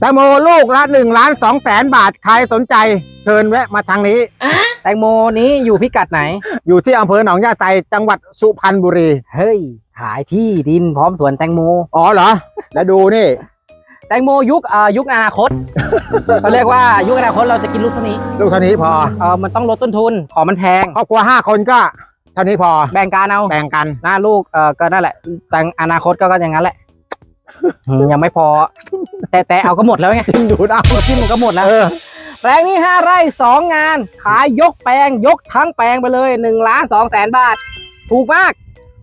แตงโมลูกละ1ล้าน2แสนบาทใครสนใจเชิญแวะมาทางนี้ แตงโมนี้อยู่พิกัดไหน อยู่ที่อำเภอหนองยาไซจังหวัดสุพรรณบุรี เฮ้ย ขายที่ดินพร้อมสวนแตงโม อ๋อเหรอ แล้วดูนี่ แตงโมยุคเอ่อยุคอนาคต เขาเรียกว่ายุคอนาคตเราจะกินลูกเท่านี้ลูกเท่านี้พอ เออมันต้องลดต้นทุนของมันแพง ครอบครัวห้าคนก็เท่านี้พอ แบ่งการเอาแบ่งกัน หน้าลูกเออก็นั่นแหละแต่อนาคตก็ก็อย่างนั้นแหละอืม ยังไม่พอ แต่แต่เอาก็หมดแล้วไงดูดเอาที่มันก็หมดแล้วเออแปลงนี้ห้าไร่สองงาน ขายยกแปลงยกทั้งแปลงไปเลยหนึ่งล้านสองแสนบาท ถูกมาก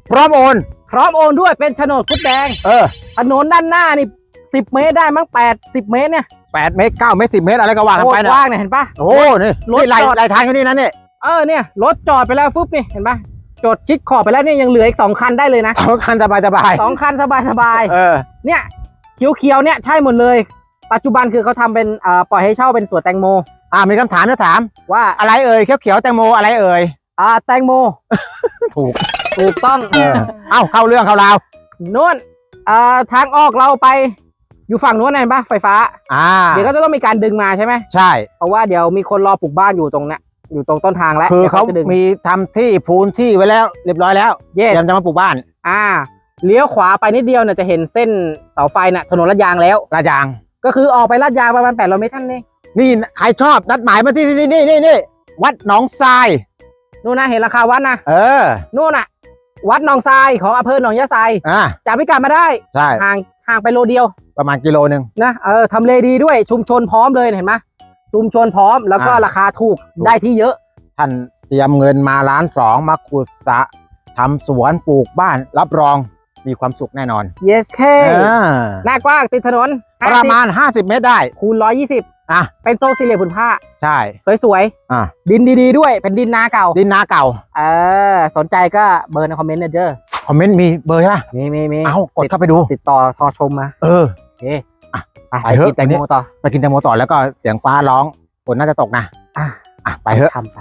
พร้อมโอน พร้อมโอนด้วยเป็นโฉนดคุดแดง เออถนนด้านหน้านี่สิบเมตรได้มั้งแปดสิบเมตรเนี่ยแปดเมตรเก้าเมตรสิบเมตรอะไรก็ว่ากันโคไปตรนะกว้างเนี่ยเห็นปะโอ้โหนี่รถนี่ไหลจอดไหลทางแค่นี้นะเนี่ยเออเนี่ยรถจอดไปแล้วฟึบนี่เห็นปะ จดชิดขอบไปแล้วเนี่ยยังเหลืออีกสองคันได้เลยนะสองคันสบายสบายสองคันสบายสบายๆเออเนี่ยเขียวๆเนี่ยใช่หมดเลย ปัจจุบันคือเขาทำเป็นเอ่อปล่อยให้เช่าเป็นสวนแตงโม อ่ามีคำถามจะถามว่าอะไรเอ่ยเขียวเขียวๆแตงโมอะไรเอ่ยอ่าแตงโม ถูกถูกต้องเออเอ้าเข้าเรื่องเข้าราวนู่นอ่าทางออกเราไปอยู่ฝั่งนู้นเห็นปะไฟฟ้า อ่า เดี๋ยวก็จะต้องมีการดึงมาใช่ไหมใช่ เพราะว่าเดี๋ยวมีคนรอปลูกบ้านอยู่ตรงเนี้ย อยู่ตรงต้นทางแล้วคือดี๋ยวเขาจะดึงมีทำที่พูนที่ไว้แล้ว เรียบร้อยแล้วเยเตสรียมจะมาปลูกบ้าน อ่าเลี้ยวขวาไปนิดเดียวเนี่ยจะเห็นเส้นเสาไฟน่ะถนนลาดยางแล้วลาดยาง ก็คือออกไปลาดยางประมาณ800เมตรท่านนี่นี่ใครชอบนัดหมายมาที่นี่นี่นี่นี่วัดหนองทรายนู่นนะเห็นราคาวัดนะเออนู่นน่ะ วัดหนองทรายของอำเภอหนองยะไซอ่าจากพิกัดมาได้ใช่ห่างห่างไปโลเดียว ประมาณกิโลหนึ่งนะเออทำเลดีด้วยชุมชนพร้อมเลยเห็นไหม ชุมชนพร้อมแล้วก็อ่าราคาถูกถูก ได้ที่เยอะ ท่านเตรียมเงินมาล้านสองมาขุดสระทำสวนปลูกบ้านรับรองมีความสุขแน่นอน yes เคอ่าหน้ากว้างติดถนนประมาณ 50 เมตรได้50คูณ 120 อะ เป็นโซนสี่เหลี่ยมผืนผ้า ใช่ สวยอะ ๆ ดินดีๆด้วย เป็นดินนาเก่า ดินนาเก่า เออ สนใจก็เบอร์ในคอมเมนต์เนยเด้อคอมเมนต์มีเบอร์ใช่ปะมีมีมีเอากดเข้าไปดู ติดต่อทอชมมาเออ โอเคอะ ไปไปเถอะกินแตงโมต่อ ไปกินแตงโมต่อแล้วก็เสียงฟ้าร้องฝนน่าจะตกนะอะอะไปเถอะ ทำไป